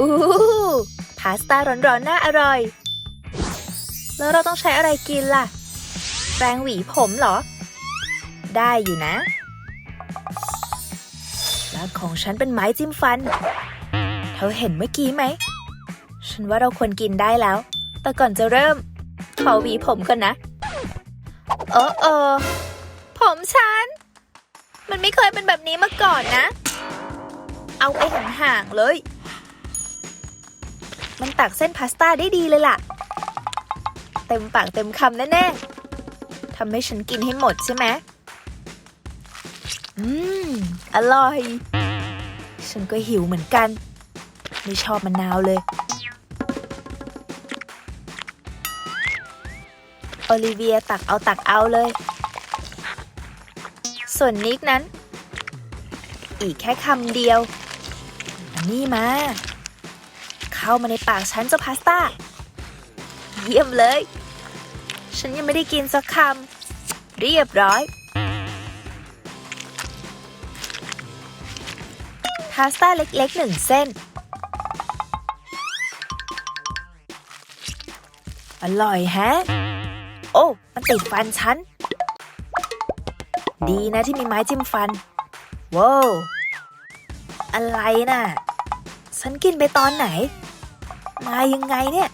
อู้พาสต้าร้อนๆน่าอร่อย แล้วเราต้องใช้อะไรกินล่ะ แปรงหวีผมเหรอ ได้อยู่นะแล้วของฉันเป็นไม้จิ้มฟัน เธอเห็นเมื่อกี้ไหม ฉันว่าเราควรกินได้แล้ว แต่ก่อนจะเริ่ม ขอหวีผมก่อนนะเออเออผมฉัน มันไม่เคยเป็นแบบนี้มาก่อนนะ เอาไปห่างๆเลย มันตักเส้นพาสต้าได้ดีเลยล่ะ เต็มปากเต็มคำแน่ๆทำให้ฉันกินให้หมดใช่ไหมอืม อร่อย ฉันก็หิวเหมือนกัน ไม่ชอบมะนาวเลย โอลิเวียตักเอาตักเอาเลย ส่วนนิกนั้น อีกแค่คำเดียวนี่มา เข้ามาในปากฉันเจ้าพาสต้า เยี่ยมเลย ฉันยังไม่ได้กินสักคำ เรียบร้อย พาสต้าเล็กๆหนึ่งเส้น อร่อยแฮะ โอ้ มันติดฟันฉัน ดีนะที่มีไม้จิ้มฟัน ว้าวอะไรน่ะ ฉันกินไปตอนไหน มายังไงเนี่ย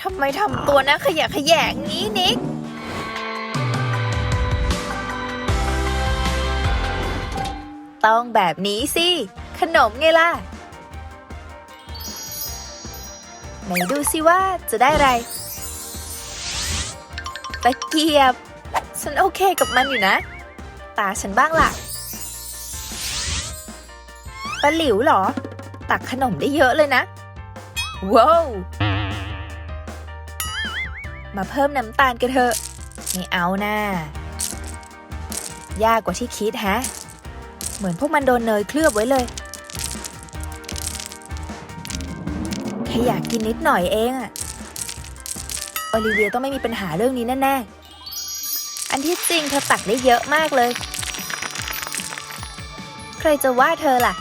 ทำไมทำตัวนะขยะขยงงี้นิกต้องแบบนี้สิ ขนมไงล่ะ ไหนดูสิว่าจะได้อะไร ตะเกียบ ฉันโอเคกับมันอยู่นะ ตาฉันบ้างล่ะปลาหลิวเหรอ ตักขนมได้เยอะเลยนะ ว้าว มาเพิ่มน้ำตาลกันเถอะ ไม่เอานะ่ายากกว่าที่คิดฮะ เหมือนพวกมันโดนเนยเคลือบไว้เลยแค่อยากกินนิดหน่อยเองอะ อลิเวียต้องไม่มีปัญหาเรื่องนี้แน่ๆ อันที่จริงเธอตักได้เยอะมากเลย ใครจะว่าเธอล่ะ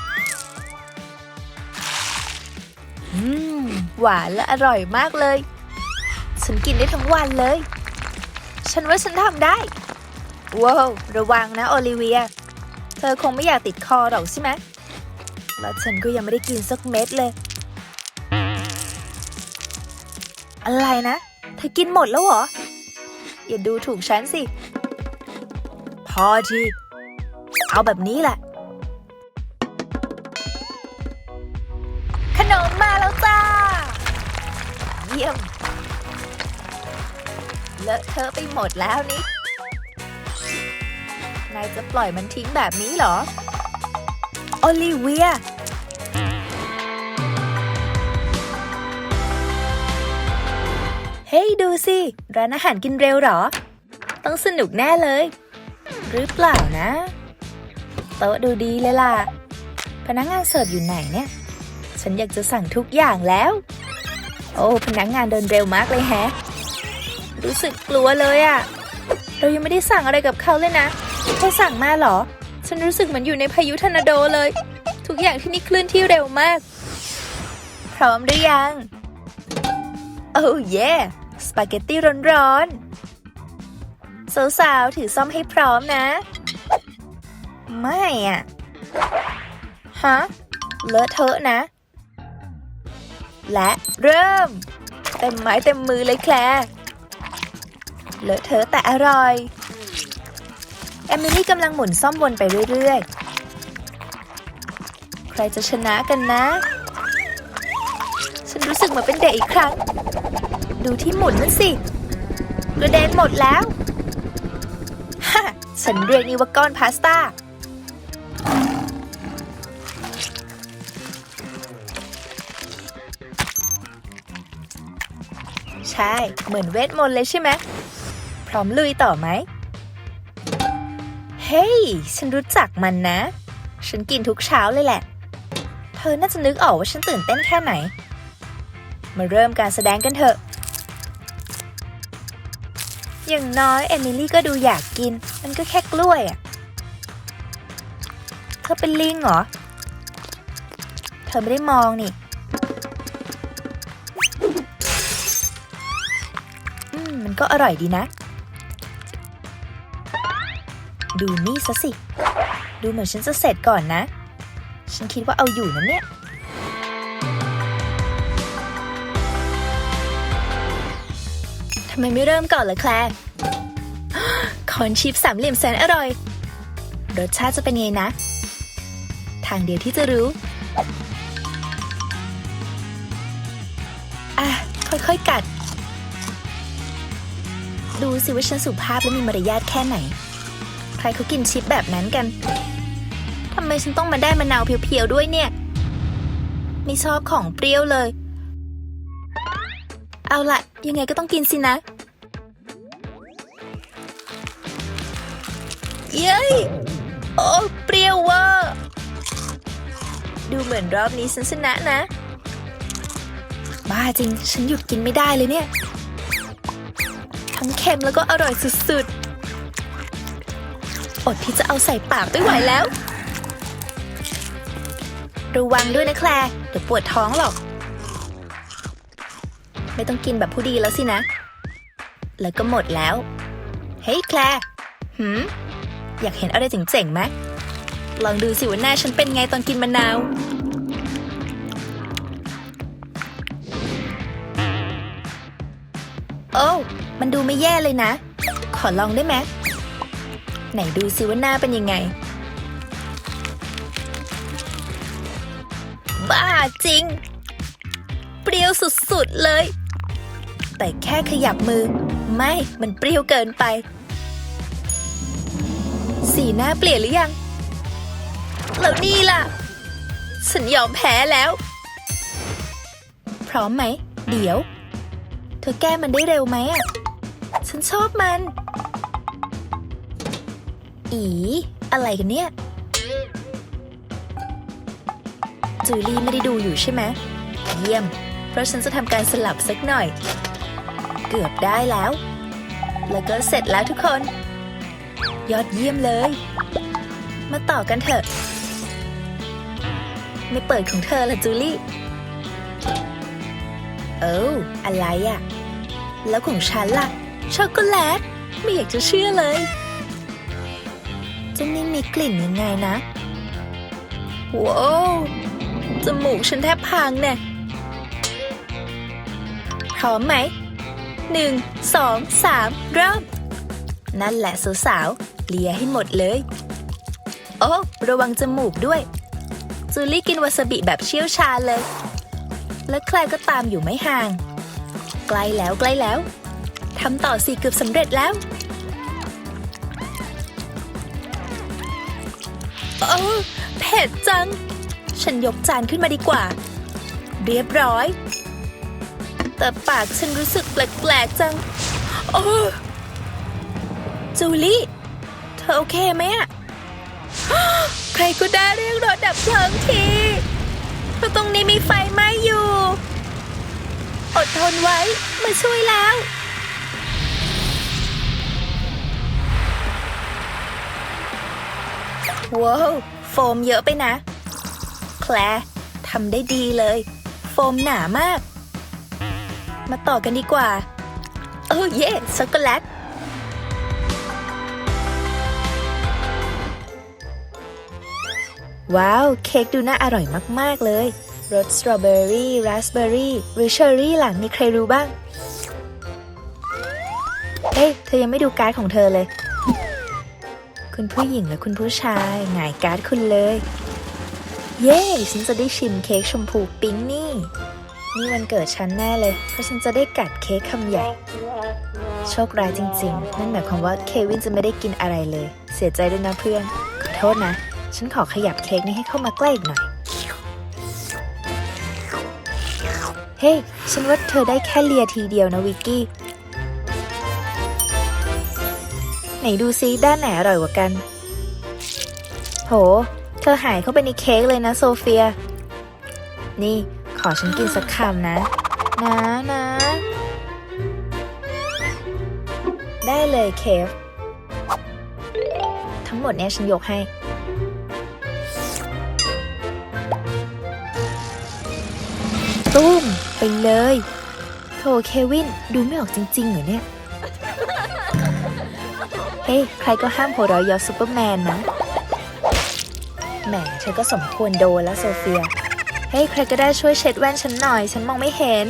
อืม หวานและอร่อยมากเลย ฉันกินได้ทั้งวันเลย ฉันว่าฉันทำได้ ว้าวระวังนะโอลิเวีย เธอคงไม่อยากติดคอหรอกใช่ไหมแล้วฉันก็ยังไม่ได้กินสักเม็ดเลย อะไรนะ เธอกินหมดแล้วเหรอ อย่าดูถูกฉันสิ พอทีเอาแบบนี้แหละ ขนมมาแล้วจ้า เยี่ยม เลอะเทอะไปหมดแล้วนี่ นายจะปล่อยมันทิ้งแบบนี้เหรอ โอลิเวีย ฮ้ยดูสิ ร้านอาหารกินเร็วหรอ ต้องสนุกแน่เลย หรือเปล่านะ โต๊ะดูดีเลยล่ะ พนักงานเสิร์ฟอยู่ไหนเนี่ย ฉันอยากจะสั่งทุกอย่างแล้ว โอ้พนักงานเดินเร็วมากเลยแฮะ รู้สึกกลัวเลยอะเรายังไม่ได้สั่งอะไรกับเขาเลยนะแค่สั่งมาหรอ ฉันรู้สึกเหมือนอยู่ในพายุทอร์นาโดเลย ทุกอย่างที่นี่เคลื่อนที่เร็วมาก พร้อมหรือยังโอ้เย่ สปาเกตตี้ร้อนๆ สาวๆ ถือซ่อมให้พร้อมนะ ไม่อะฮะ เลอะเทอะนะ และเริ่ม เต็มไม้เต็มมือเลยแคลร์เลอะเทอะแต่อร่อย เอมิลี่กำลังหมุนซ่อมวนไปเรื่อยๆ ใครจะชนะกันนะ ฉันรู้สึกเหมือนเป็นเด็กอีกครั้ง ดูที่หมุนนั่นสิ กระเด็นหมดแล้วฮ่าฉันเรียกนี่ว่าก้อนพาสต้า ใช่ เหมือนเวทมนต์เลยใช่ไหม พร้อมลุยต่อไหม เฮ้ย ฉันรู้จักมันนะ ฉันกินทุกเช้าเลยแหละ เธอน่าจะนึกออกว่าฉันตื่นเต้นแค่ไหน มาเริ่มการแสดงกันเถอะ อย่างน้อยเอมิลี่ก็ดูอยากกิน มันก็แค่กล้วยอะเธอเป็นลิงเหรอ เธอไม่ได้มองนี่อืมมันก็อร่อยดีนะ ดูนี่ซะสิ ดูเหมือนฉันจะเสร็จก่อนนะ ฉันคิดว่าเอาอยู่นะเนี่ย ทำไมไม่เริ่มก่อนล่ะแคลร์คอนชิปสามเหลี่ยมแสนอร่อย รสชาติจะเป็นไงนะ ทางเดียวที่จะรู้ อะ ค่อยๆกัด ดูสิว่าฉันสุภาพและมีมารยาทแค่ไหน ใครเขากินชิปแบบนั้นกันทำไมฉันต้องมาได้มะนาวเพียวๆด้วยเนี่ย ไม่ชอบของเปรี้ยวเลย เอาละยังไงก็ต้องกินสินะ เย้ยโอ้เปรี้ยวเว่าดูเหมือนรอบนี้ฉันชนะนะ บ้าจริง ฉันหยุดกินไม่ได้เลยเนี่ย ทั้งเค็มแล้วก็อร่อยสุดๆ อดที่จะเอาใส่ปากไม่ไหวแล้ว ระวังด้วยนะแคลร์เดี๋ยวปวดท้องหรอก ไม่ต้องกินแบบผู้ดีแล้วสินะ แล้วก็หมดแล้ว เฮ้ยแคลร์หืม อยากเห็นอะไรเจ๋งๆไหมลองดูสิว่าหน้าฉันเป็นไงตอนกินมะนาว โอ้มันดูไม่แย่เลยนะ ขอลองได้ไหมไหนดูสิว่าหน้าเป็นยังไง บ้าจริง เปรี้ยวสุดๆเลย แต่แค่ขยับมือ ไม่มันเปรี้ยวเกินไป สีหน้าเปลี่ยนหรือยัง แล้วนี่ล่ะ ฉันยอมแพ้แล้ว พร้อมไหม เดี๋ยว เธอแก้มันได้เร็วไหมอะ ฉันชอบมัน อีอะไรกันเนี่ย จูลี่ไม่ได้ดูอยู่ใช่ไหม เยี่ยม เพราะฉันจะทำการสลับสักหน่อย เกือบได้แล้ว แล้วก็เสร็จแล้วทุกคน ยอดเยี่ยมเลย มาต่อกันเถอะ ไม่เปิดของเธอละจูลี่ เอ้อะไรอะ่ะแล้วของฉันล่ะ ช็อกโกแลต ไม่อยากจะเชื่อเลยจะนี่มีกลิ่นยังไงนะ ว้าว จมูกฉันแทบพังเนี่ยพร้อมไหม หนึ่งสองสามเริ่ม นั่นแหละสาวๆเลียให้หมดเลย โอ้ ระวังจมูกด้วย จูลี่กินวาซาบิแบบเชี่ยวชาญเลย และแคลร์ก็ตามอยู่ไม่ห่าง ใกล้แล้วใกล้แล้วทำต่อสิเกือบสำเร็จแล้ว โอ้เผ็ดจัง ฉันยกจานขึ้นมาดีกว่า เรียบร้อย แต่ปากฉันรู้สึกแปลกๆจัง โอ้จูลี่ เธอโอเคไหมอะใครก็ได้เรียกรถดับเพลิงทีเพราะตรงนี้มีไฟไหม้อยู่ อดทนไว้ มาช่วยแล้ว ว้าวโฟมเยอะไปนะ แคลร์ทำได้ดีเลย โฟมหนามาก มาต่อกันดีกว่า โอ้เย่ช็อกโกแลตว้าว เค้กดูน่าอร่อยมาก ๆ เลยรสสตรอเบอรี่ราสเบอรี่หรือเชอร์รี่หล่ะมีใครรู้บ้าง เอ้ยเธอยังไม่ดูการ์ดของเธอเลย คุณผู้หญิงและคุณผู้ชายหงายการ์ดคุณเลย เย้ ฉันจะได้ชิมเค้กชมพูปิ๊งนี่ นี่วันเกิดฉันแน่เลย เพราะฉันจะได้กัดเค้กคำใหญ่ โชคร้ายจริง ๆ นั่นหมายความว่าเควินจะไม่ได้กินอะไรเลย เสียใจด้วยนะเพื่อน ขอโทษนะ ฉันขอขยับเค้กนี้ให้เข้ามาใกล้อีกหน่อย เฮ้ย ฉันว่าเธอได้แค่เลียทีเดียวนะวิกกี้ ไหนดูซิด้านไหนอร่อยกว่ากัน โห เธอหายเข้าไปในเค้กเลยนะโซเฟีย นี่ อฉันกินสักคำนะ นะนะ ได้เลยเคฟ ทั้งหมดเนี่ยฉันยกให้ ตุ้ม ไปเลยโถเควิน ดูไม่ออกจริงๆเหรอเนี่ย เฮ้ย ใครก็ห้ามหัวเราะยาะซูเปอร์แมนนะ แหมเธอก็สมควรโดนแล้วโซเฟีย เฮ้ยใครก็ได้ช่วยเช็ดแว่นฉันหน่อย ฉันมองไม่เห็น